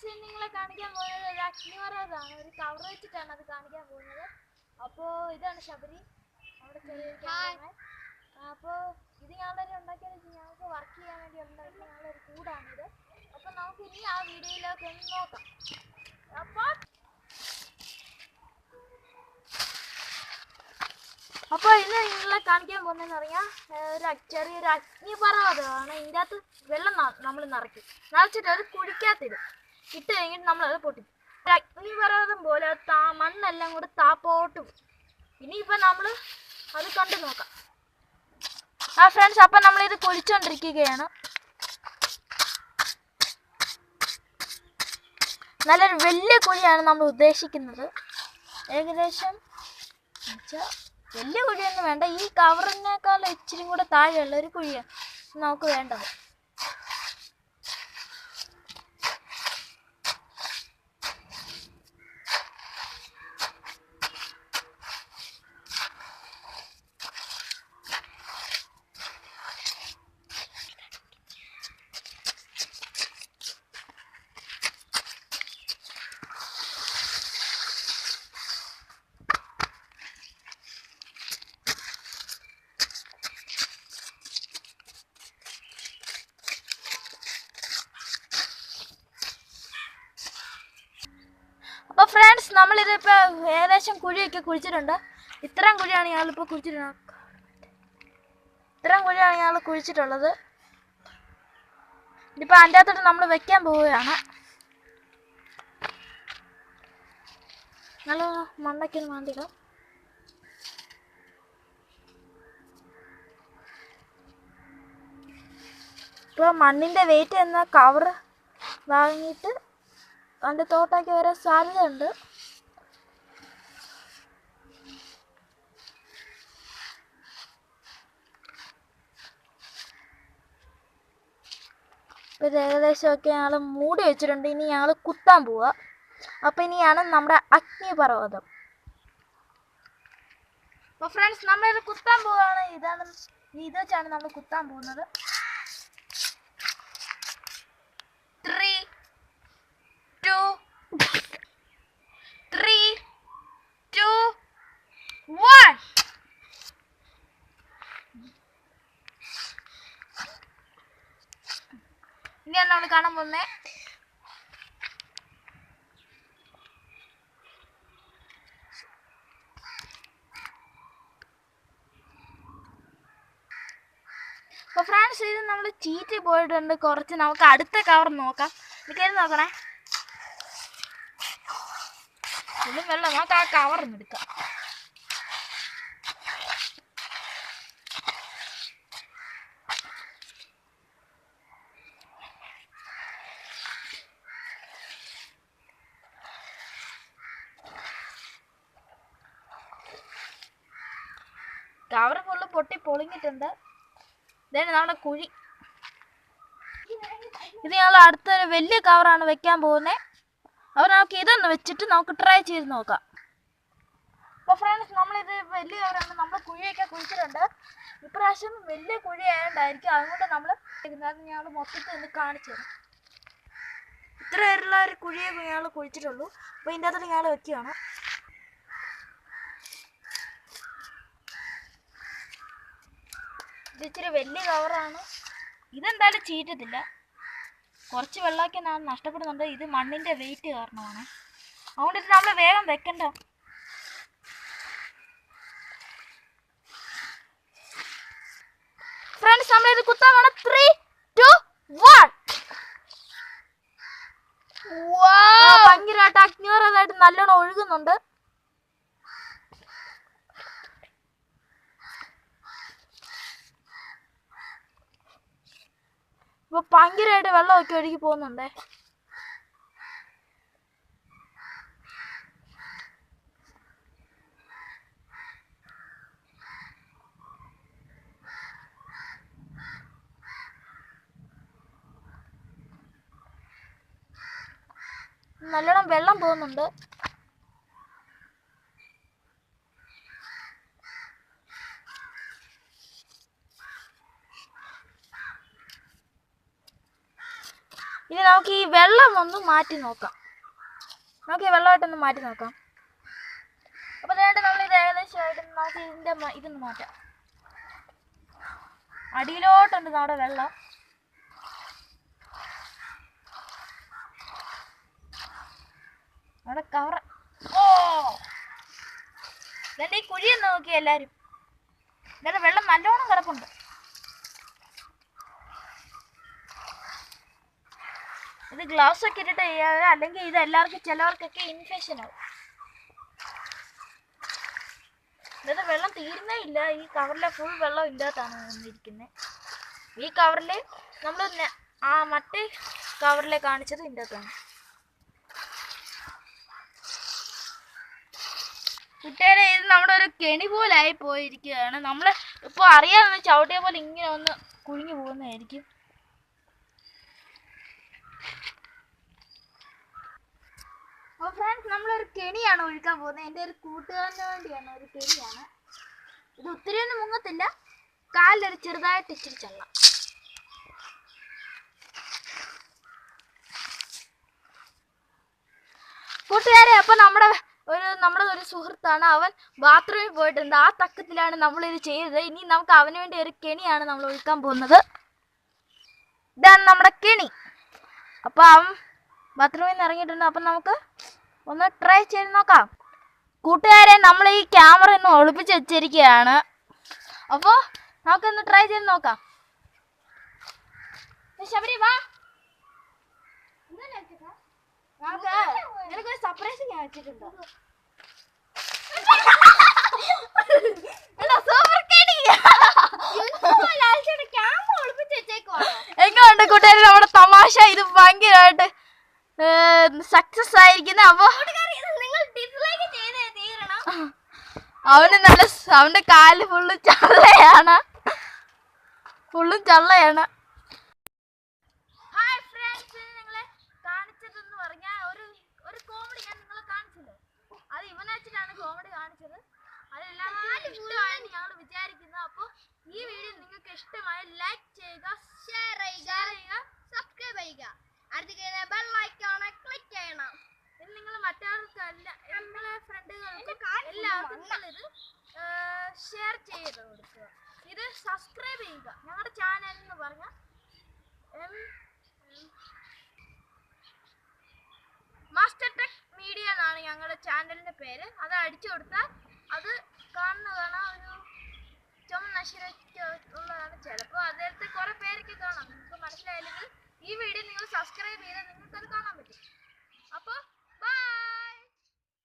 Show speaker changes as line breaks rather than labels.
Friends നിങ്ങളെ കാണിക്കാൻ പോകുന്നത് ഒരു അഗ്നിവറതാണ് ഒരു കവർ വെച്ചിട്ടാണ് അത് കാണിക്കാൻ പോകുന്നത്. അപ്പോ ഇതാണ് ശബരി. നമ്മുടെ ചെറിയൊരു cameraman. അപ്പോൾ ഇത് ഞങ്ങളൊരു ഉണ്ടാക്കിയത് ഞങ്ങൾക്ക് വർക്ക് ചെയ്യാൻ വേണ്ടി ഉണ്ടാക്കിയ ഞങ്ങളൊരു കൂടാണിത്. അപ്പോൾ നമുക്ക് ഇനി ആ വീഡിയോയിലേക്ക് ഒന്ന് നോക്കാം. അപ്പോൾ അപ്പോൾ ഇന്ന് നിങ്ങളെ കാണിക്കാൻ പോകുന്നതെന്ന് പറഞ്ഞാൽ ഒരു ചെറിയൊരു അഗ്നിപർവതമാണ് ഇതിന്റെ അകത്ത് വെള്ളം നമ്മൾ നിറയ്ക്കും. നിറച്ചിട്ട് അത് കുഴിക്കാത്തിടും ഇട്ട് കഴിഞ്ഞിട്ട് നമ്മളത് പൊട്ടിക്കും അഗ്നി അഗ്നിപർവതം പോലെ താ മണ്ണെല്ലാം കൂടെ താപ്പോട്ട് പോകും ഇനിയിപ്പോൾ നമ്മൾ അത് കണ്ടു നോക്കാം. ആ ഫ്രണ്ട്സ് അപ്പം നമ്മളിത് കുഴിച്ചുകൊണ്ടിരിക്കുകയാണ് നല്ലൊരു വലിയ കുഴിയാണ് നമ്മൾ ഉദ്ദേശിക്കുന്നത്. ഏകദേശം വലിയ കുഴിയൊന്നും വേണ്ട. ഈ കവറിനേക്കാൾ ഇച്ചിരി കൂടെ താഴെയുള്ള ഒരു കുഴിയാണ് നമുക്ക് വേണ്ടത്. ഫ്രണ്ട്സ് നമ്മളിതിപ്പോൾ ഏകദേശം കുഴിയൊക്കെ കുഴിച്ചിട്ടുണ്ട്. ഇത്രയും കുഴിയാണ് ഞങ്ങളിപ്പോൾ കുഴിച്ചിട്ടുള്ളത് ഇത്രയും കുഴിയാണ് ഞങ്ങൾ കുഴിച്ചിട്ടുള്ളത്. ഇതിപ്പോൾ അതിന്റെ അകത്തോട്ട് നമ്മൾ വെക്കാൻ പോവുകയാണ്. നല്ല മണ്ണൊക്കെ മാന്തിടാം ഇപ്പോൾ മണ്ണിന്റെ വെയിറ്റ് എന്ന കവർ വാങ്ങിയിട്ട് അതിന്റെ തോട്ടാക്കി വരാൻ സാധ്യതയുണ്ട്. ഇത് ഏകദേശമൊക്കെ ഞങ്ങൾ മൂടി വെച്ചിട്ടുണ്ട്. ഇനി ഞങ്ങൾ കുത്താൻ പോവുക അപ്പോൾ ഇനിയാണ് നമ്മുടെ അഗ്നിപർവതം അപ്പോൾ ഫ്രണ്ട്സ് നമ്മളിത് കുത്താൻ പോവുകയാണ് ഇതാണ് ഇത് വെച്ചാണ് നമ്മൾ കുത്താൻ പോകുന്നത്. ത്രീ ഇനിയാണ് നമ്മൾ കാണാൻ പോകുന്നത് അപ്പോൾ ഫ്രണ്ട്സ് ഇത് നമ്മൾ ചീറ്റി പോയിട്ടുണ്ട്. കുറച്ച് നമുക്ക് അടുത്ത കവർ നോക്കാം. എനിക്കത് നോക്കണേ. വെള്ളം നമുക്ക് ആ കവർ എടുക്കാം. കവർ ഫുള്ള് പൊട്ടി പൊളിഞ്ഞിട്ടുണ്ട്. ഇതാണ് നമ്മുടെ കുഴി. ഇത് ഞങ്ങൾ അടുത്തൊരു വലിയ കവറാണ് വെക്കാൻ പോകുന്നത് അപ്പോൾ നമുക്ക് ഇതൊന്ന് വെച്ചിട്ട് നമുക്ക് ട്രൈ ചെയ്ത് നോക്കാം. അപ്പോൾ ഫ്രണ്ട്സ് നമ്മളിത് വലിയ കവറാണ് നമ്മൾ കുഴിയൊക്കെ കുഴിച്ചിട്ടുണ്ട്. ഇപ്രാവശ്യം വലിയ കുഴി ആയതുകൊണ്ടായിരിക്കും അതുകൊണ്ട് നമ്മൾ അത് ഞങ്ങൾ മൊത്തത്തിൽ ഒന്ന് കാണിച്ചു തരാം. ഇത്ര പേരുള്ള ഒരു കുഴിയെ ഞങ്ങൾ കുഴിച്ചിട്ടുള്ളൂ. അപ്പോൾ ഇതിന്റെ അകത്തോട്ട് ഞങ്ങൾ വെക്കുകയാണ്. ഇത് ഇച്ചിരി വലിയ കവറാണ്. ഇതെന്തായാലും ചീറ്റത്തില്ല. കുറച്ച് വെള്ളമൊക്കെ നഷ്ടപ്പെടുന്നുണ്ട്. ഇത് മണ്ണിന്റെ വെയിറ്റ് കാരണമാണ്. അതുകൊണ്ട് ഇത് നമ്മൾ വേഗം വെക്കണ്ട. ഫ്രണ്ട്സ് നമ്മൾ ഇത് കുത്താൻ വേണം ത്രീ ടു വൺ ഭയങ്കരമായിട്ട് അഗ്നിപർവതമായിട്ട് നല്ലോണം ഒഴുകുന്നുണ്ട്. ഇപ്പൊ ഭയങ്കരമായിട്ട് വെള്ളമൊക്കെ ഒഴുകി പോകുന്നുണ്ടേ? നല്ലോണം വെള്ളം പോകുന്നുണ്ട് ഇനി നമുക്ക് ഈ വെള്ളം ഒന്ന് മാറ്റി നോക്കാം. നമുക്ക് ഈ വെള്ളമായിട്ടൊന്ന് മാറ്റി നോക്കാം. അപ്പോൾ അതുകൊണ്ട് നമ്മൾ ഇത് ഏകദേശമായിട്ട് നമുക്ക് ഇതിന്റെ ഇതൊന്ന് മാറ്റാം. അടിയിലോട്ടുണ്ട് നമ്മുടെ വെള്ളം. അവിടെ കവർ ഓ! ഇതെന്റെ ഈ കുഴിയൊന്ന് നോക്കി എല്ലാരും. ഇതിന്റെ വെള്ളം നല്ലോണം കിടപ്പുണ്ട് ഇത് ഗ്ലൗസ് ഒക്കെ ഇട്ടിട്ട് ചെയ്യാതെ അല്ലെങ്കിൽ ഇത് എല്ലാവർക്കും ചിലവർക്കൊക്കെ ഇൻഫെക്ഷൻ ആവും. എന്നിട്ട് വെള്ളം തീരുന്നേ ഇല്ല. ഈ കവറിലെ ഫുൾ വെള്ളം ഇല്ലാത്താണ് വന്നിരിക്കുന്നത് ഈ കവറിൽ നമ്മൾ ആ മറ്റേ കവറിലെ കാണിച്ചത് ഇല്ലാത്താണ് കുട്ടികളെ ഇത് നമ്മുടെ ഒരു കെണി പോലെ ആയി പോയിരിക്കുകയാണ്. നമ്മൾ ഇപ്പോൾ അറിയാതെ ചവിട്ടിയ പോലെ ഇങ്ങനെ ഒന്ന് കുഴിഞ്ഞു പോകുന്നതായിരിക്കും. അപ്പോൾ ഫ്രണ്ട്സ് നമ്മളൊരു കെണിയാണ് ഒഴുക്കാൻ പോകുന്നത്. എന്റെ ഒരു കൂട്ടുകാരന് വേണ്ടിയാണ്. ഒരു കെണിയാണ്. ഇത് ഒത്തിരി ഒന്നും മുങ്ങത്തില്ല. കാലിലൊരു ചെറുതായിട്ട് ഇച്ചിരി ചള്ളം കൂട്ടുകാരെ അപ്പൊ നമ്മുടെ ഒരു നമ്മുടെ ഒരു സുഹൃത്താണ് അവൻ ബാത്റൂമിൽ പോയിട്ടുണ്ട്. ആ തക്കത്തിലാണ് നമ്മൾ ഇത് ചെയ്തത്. ഇനി നമുക്ക് അവന് വേണ്ടി ഒരു കെണിയാണ് നമ്മൾ ഒഴുക്കാൻ പോകുന്നത്. ഇതാണ് നമ്മുടെ കെണി. അപ്പൊ ബാത്റൂമിൽ നിന്ന് ഇറങ്ങിയിട്ടുണ്ട്. അപ്പം നമുക്ക് ഒന്ന് ട്രൈ ചെയ്ത് നോക്കാം. കൂട്ടുകാരെ നമ്മൾ ഈ ക്യാമറ ഒന്ന് ഒളിപ്പിച്ച് വെച്ചിരിക്കുകയാണ്. അപ്പോൾ നമുക്കൊന്ന് ട്രൈ ചെയ്ത് നോക്കാം. ശബരി വാ. നിനക്കൊരു സർപ്രൈസ് ഞാൻ വെച്ചിട്ടുണ്ട്? കൂട്ടുകാരെ? നമ്മുടെ തമാശ ഇത് ഭയങ്കരമായിട്ട് സക്സസ് ആയിരിക്കുന്ന അപ്പൊ അവന് നല്ല അവന്റെ കാൽ ഫുള്ള് ചള്ളയാണ്. ഫുള്ളും ചള്ളയാണ്. കോമഡി ഞാൻ നിങ്ങളെ കാണിച്ചല്ലോ അത് ഇവനെ വെച്ചിട്ടാണ് കോമഡി കാണിച്ചത്. അതെല്ലാവർക്കും ഇഷ്ടമായെന്ന് ഞങ്ങൾ വിചാരിക്കുന്നു. അപ്പോൾ ഈ വീഡിയോ നിങ്ങൾക്ക് ഇഷ്ടമായ ലൈക്ക് ചെയ്യുക
ഷെയർ ചെയ്യുക സബ്സ്ക്രൈബ് ചെയ്യുക. അടുത്ത ബെൽ ഐക്കോൺ ക്ലിക്ക് ചെയ്യണം.
ഇത് നിങ്ങൾ മറ്റാർക്കും അല്ല നിങ്ങളെ ഫ്രണ്ടുകൾക്ക് എല്ലാവർക്കും ഇത് ഷെയർ ചെയ്ത് കൊടുക്കുക. ഇത് സബ്സ്ക്രൈബ് ചെയ്യുക. ഞങ്ങളുടെ ചാനൽ എന്ന് പറഞ്ഞാൽ മാസ്റ്റർ ടെക് മീഡിയ എന്നാണ് ഞങ്ങളുടെ ചാനലിന്റെ പേര്. അത് അടിച്ചു കൊടുത്താൽ അത് കാണുന്നതാണ് ഒരു ചുമ നശിച്ചുള്ളതാണ് ചിലപ്പോ ചിലപ്പോൾ. അതിലത്തെ കുറെ പേരൊക്കെ കാണാം. നിങ്ങൾക്ക് മനസ്സിലായില്ലെങ്കിൽ ഈ വീഡിയോ നിങ്ങൾ സബ്സ്ക്രൈബ് ചെയ്താൽ നിങ്ങൾക്കത് കാണാൻ പറ്റും. അപ്പോൾ ബൈ